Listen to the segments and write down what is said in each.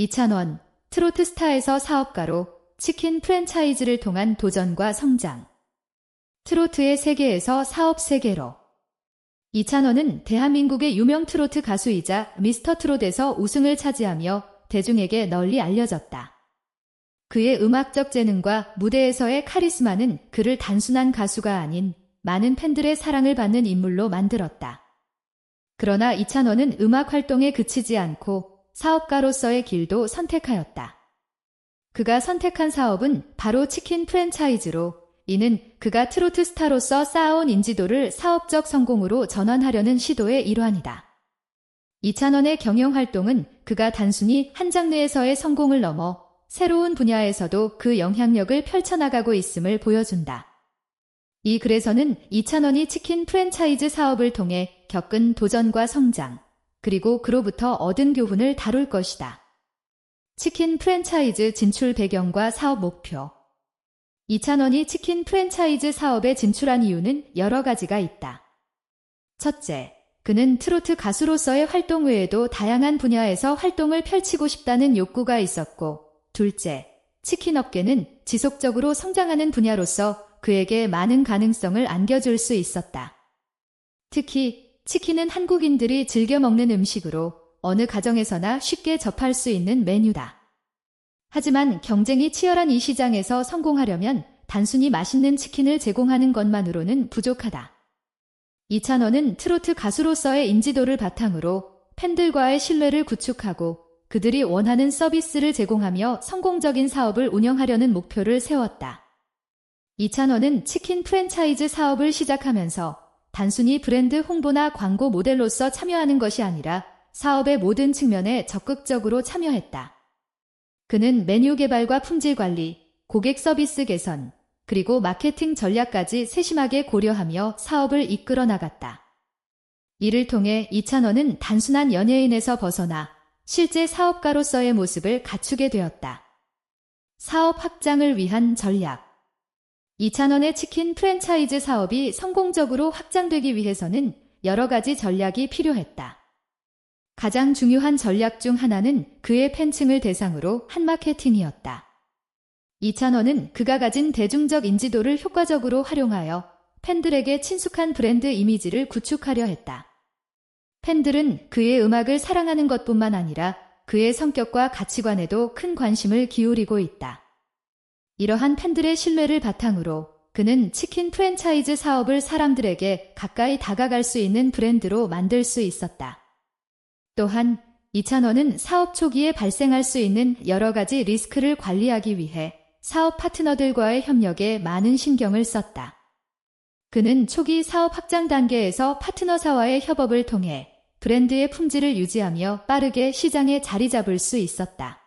이찬원, 트로트 스타에서 사업가로 치킨 프랜차이즈를 통한 도전과 성장. 트로트의 세계에서 사업 세계로. 이찬원은 대한민국의 유명 트로트 가수이자 미스터 트롯에서 우승을 차지하며 대중에게 널리 알려졌다. 그의 음악적 재능과 무대에서의 카리스마는 그를 단순한 가수가 아닌 많은 팬들의 사랑을 받는 인물로 만들었다. 그러나 이찬원은 음악 활동에 그치지 않고 사업가로서의 길도 선택하였다. 그가 선택한 사업은 바로 치킨 프랜차이즈로 이는 그가 트로트 스타로서 쌓아온 인지도를 사업적 성공으로 전환하려는 시도의 일환이다. 이찬원의 경영 활동은 그가 단순히 한 장르에서의 성공을 넘어 새로운 분야에서도 그 영향력을 펼쳐나가고 있음을 보여준다. 이 글에서는 이찬원이 치킨 프랜차이즈 사업을 통해 겪은 도전과 성장, 그리고 그로부터 얻은 교훈을 다룰 것이다. 치킨 프랜차이즈 진출 배경과 사업 목표. 이찬원이 치킨 프랜차이즈 사업에 진출한 이유는 여러 가지가 있다. 첫째, 그는 트로트 가수로서의 활동 외에도 다양한 분야에서 활동을 펼치고 싶다는 욕구가 있었고, 둘째, 치킨 업계는 지속적으로 성장하는 분야로서 그에게 많은 가능성을 안겨줄 수 있었다. 특히 치킨은 한국인들이 즐겨 먹는 음식으로 어느 가정에서나 쉽게 접할 수 있는 메뉴다. 하지만 경쟁이 치열한 이 시장에서 성공하려면 단순히 맛있는 치킨을 제공하는 것만으로는 부족하다. 이찬원은 트로트 가수로서의 인지도를 바탕으로 팬들과의 신뢰를 구축하고 그들이 원하는 서비스를 제공하며 성공적인 사업을 운영하려는 목표를 세웠다. 이찬원은 치킨 프랜차이즈 사업을 시작하면서 단순히 브랜드 홍보나 광고 모델로서 참여하는 것이 아니라 사업의 모든 측면에 적극적으로 참여했다. 그는 메뉴 개발과 품질 관리, 고객 서비스 개선, 그리고 마케팅 전략까지 세심하게 고려하며 사업을 이끌어 나갔다. 이를 통해 이찬원은 단순한 연예인에서 벗어나 실제 사업가로서의 모습을 갖추게 되었다. 사업 확장을 위한 전략 이찬원의 치킨 프랜차이즈 사업이 성공적으로 확장되기 위해서는 여러 가지 전략이 필요했다. 가장 중요한 전략 중 하나는 그의 팬층을 대상으로 한 마케팅이었다. 이찬원은 그가 가진 대중적 인지도를 효과적으로 활용하여 팬들에게 친숙한 브랜드 이미지를 구축하려 했다. 팬들은 그의 음악을 사랑하는 것뿐만 아니라 그의 성격과 가치관에도 큰 관심을 기울이고 있다. 이러한 팬들의 신뢰를 바탕으로 그는 치킨 프랜차이즈 사업을 사람들에게 가까이 다가갈 수 있는 브랜드로 만들 수 있었다. 또한 이찬원은 사업 초기에 발생할 수 있는 여러 가지 리스크를 관리하기 위해 사업 파트너들과의 협력에 많은 신경을 썼다. 그는 초기 사업 확장 단계에서 파트너사와의 협업을 통해 브랜드의 품질을 유지하며 빠르게 시장에 자리 잡을 수 있었다.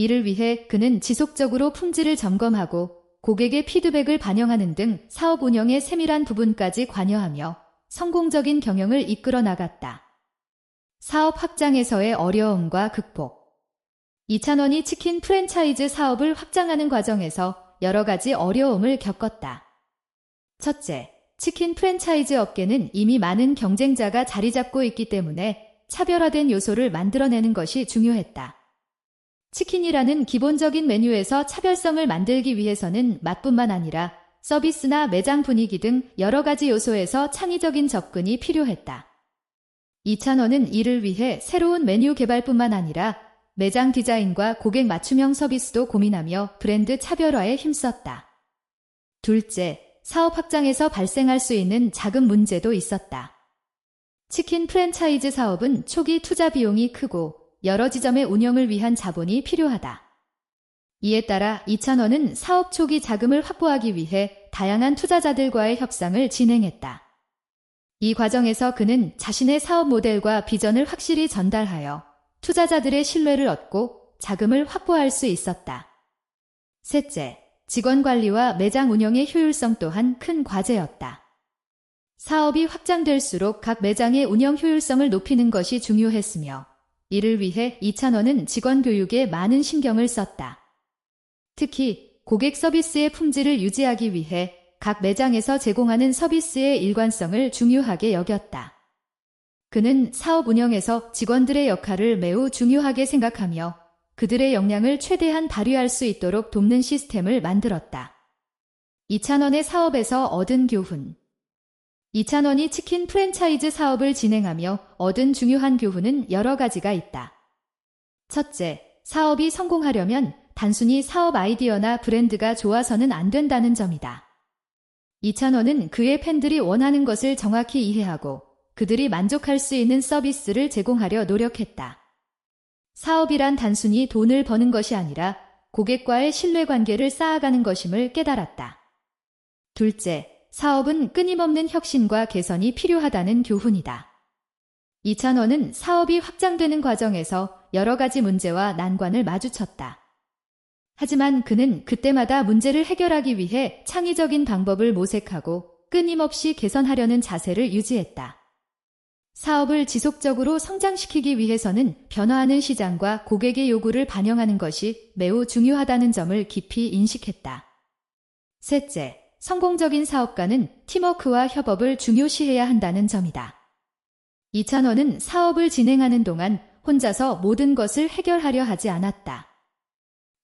이를 위해 그는 지속적으로 품질을 점검하고 고객의 피드백을 반영하는 등 사업 운영의 세밀한 부분까지 관여하며 성공적인 경영을 이끌어 나갔다. 사업 확장에서의 어려움과 극복. 이찬원이 치킨 프랜차이즈 사업을 확장하는 과정에서 여러 가지 어려움을 겪었다. 첫째, 치킨 프랜차이즈 업계는 이미 많은 경쟁자가 자리 잡고 있기 때문에 차별화된 요소를 만들어내는 것이 중요했다. 치킨이라는 기본적인 메뉴에서 차별성을 만들기 위해서는 맛뿐만 아니라 서비스나 매장 분위기 등 여러 가지 요소에서 창의적인 접근이 필요했다. 이찬원은 이를 위해 새로운 메뉴 개발뿐만 아니라 매장 디자인과 고객 맞춤형 서비스도 고민하며 브랜드 차별화에 힘썼다. 둘째, 사업 확장에서 발생할 수 있는 자금 문제도 있었다. 치킨 프랜차이즈 사업은 초기 투자 비용이 크고 여러 지점의 운영을 위한 자본이 필요하다. 이에 따라 이찬원은 사업 초기 자금을 확보하기 위해 다양한 투자자들과의 협상을 진행했다. 이 과정에서 그는 자신의 사업 모델과 비전을 확실히 전달하여 투자자들의 신뢰를 얻고 자금을 확보할 수 있었다. 셋째, 직원 관리와 매장 운영의 효율성 또한 큰 과제였다. 사업이 확장될수록 각 매장의 운영 효율성을 높이는 것이 중요했으며 이를 위해 이찬원은 직원 교육에 많은 신경을 썼다. 특히 고객 서비스의 품질을 유지하기 위해 각 매장에서 제공하는 서비스의 일관성을 중요하게 여겼다. 그는 사업 운영에서 직원들의 역할을 매우 중요하게 생각하며 그들의 역량을 최대한 발휘할 수 있도록 돕는 시스템을 만들었다. 이찬원의 사업에서 얻은 교훈. 이찬원이 치킨 프랜차이즈 사업을 진행하며 얻은 중요한 교훈은 여러 가지가 있다. 첫째, 사업이 성공하려면 단순히 사업 아이디어나 브랜드가 좋아서는 안 된다는 점이다. 이찬원은 그의 팬들이 원하는 것을 정확히 이해하고 그들이 만족할 수 있는 서비스를 제공하려 노력했다. 사업이란 단순히 돈을 버는 것이 아니라 고객과의 신뢰관계를 쌓아가는 것임을 깨달았다. 둘째, 사업은 끊임없는 혁신과 개선이 필요하다는 교훈이다. 이찬원은 사업이 확장되는 과정에서 여러 가지 문제와 난관을 마주쳤다. 하지만 그는 그때마다 문제를 해결하기 위해 창의적인 방법을 모색하고 끊임없이 개선하려는 자세를 유지했다. 사업을 지속적으로 성장시키기 위해서는 변화하는 시장과 고객의 요구를 반영하는 것이 매우 중요하다는 점을 깊이 인식했다. 셋째, 성공적인 사업가는 팀워크와 협업을 중요시해야 한다는 점이다. 이찬원은 사업을 진행하는 동안 혼자서 모든 것을 해결하려 하지 않았다.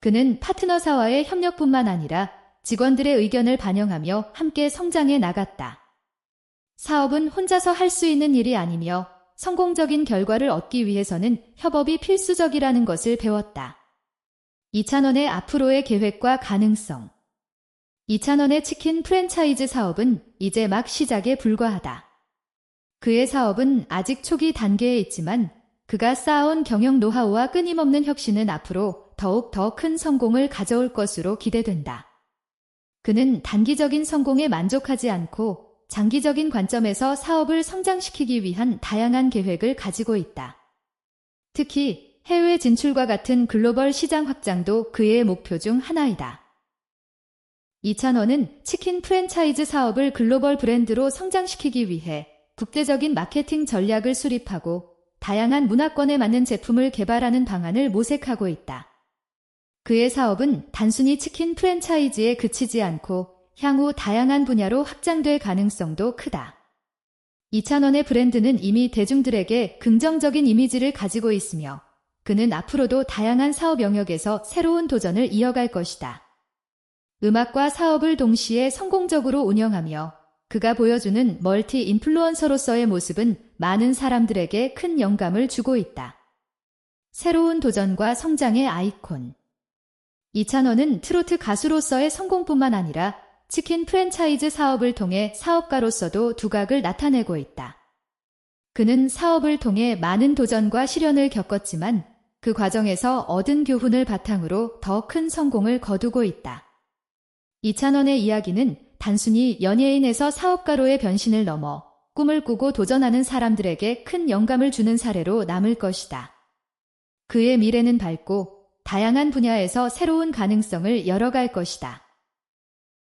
그는 파트너사와의 협력뿐만 아니라 직원들의 의견을 반영하며 함께 성장해 나갔다. 사업은 혼자서 할 수 있는 일이 아니며 성공적인 결과를 얻기 위해서는 협업이 필수적이라는 것을 배웠다. 이찬원의 앞으로의 계획과 가능성. 이찬원의 치킨 프랜차이즈 사업은 이제 막 시작에 불과하다. 그의 사업은 아직 초기 단계에 있지만 그가 쌓아온 경영 노하우와 끊임없는 혁신은 앞으로 더욱 더 큰 성공을 가져올 것으로 기대된다. 그는 단기적인 성공에 만족하지 않고 장기적인 관점에서 사업을 성장시키기 위한 다양한 계획을 가지고 있다. 특히 해외 진출과 같은 글로벌 시장 확장도 그의 목표 중 하나이다. 이찬원은 치킨 프랜차이즈 사업을 글로벌 브랜드로 성장시키기 위해 국제적인 마케팅 전략을 수립하고 다양한 문화권에 맞는 제품을 개발하는 방안을 모색하고 있다. 그의 사업은 단순히 치킨 프랜차이즈에 그치지 않고 향후 다양한 분야로 확장될 가능성도 크다. 이찬원의 브랜드는 이미 대중들에게 긍정적인 이미지를 가지고 있으며 그는 앞으로도 다양한 사업 영역에서 새로운 도전을 이어갈 것이다. 음악과 사업을 동시에 성공적으로 운영하며 그가 보여주는 멀티 인플루언서로서의 모습은 많은 사람들에게 큰 영감을 주고 있다. 새로운 도전과 성장의 아이콘. 이찬원은 트로트 가수로서의 성공뿐만 아니라 치킨 프랜차이즈 사업을 통해 사업가로서도 두각을 나타내고 있다. 그는 사업을 통해 많은 도전과 시련을 겪었지만 그 과정에서 얻은 교훈을 바탕으로 더 큰 성공을 거두고 있다. 이찬원의 이야기는 단순히 연예인에서 사업가로의 변신을 넘어 꿈을 꾸고 도전하는 사람들에게 큰 영감을 주는 사례로 남을 것이다. 그의 미래는 밝고 다양한 분야에서 새로운 가능성을 열어갈 것이다.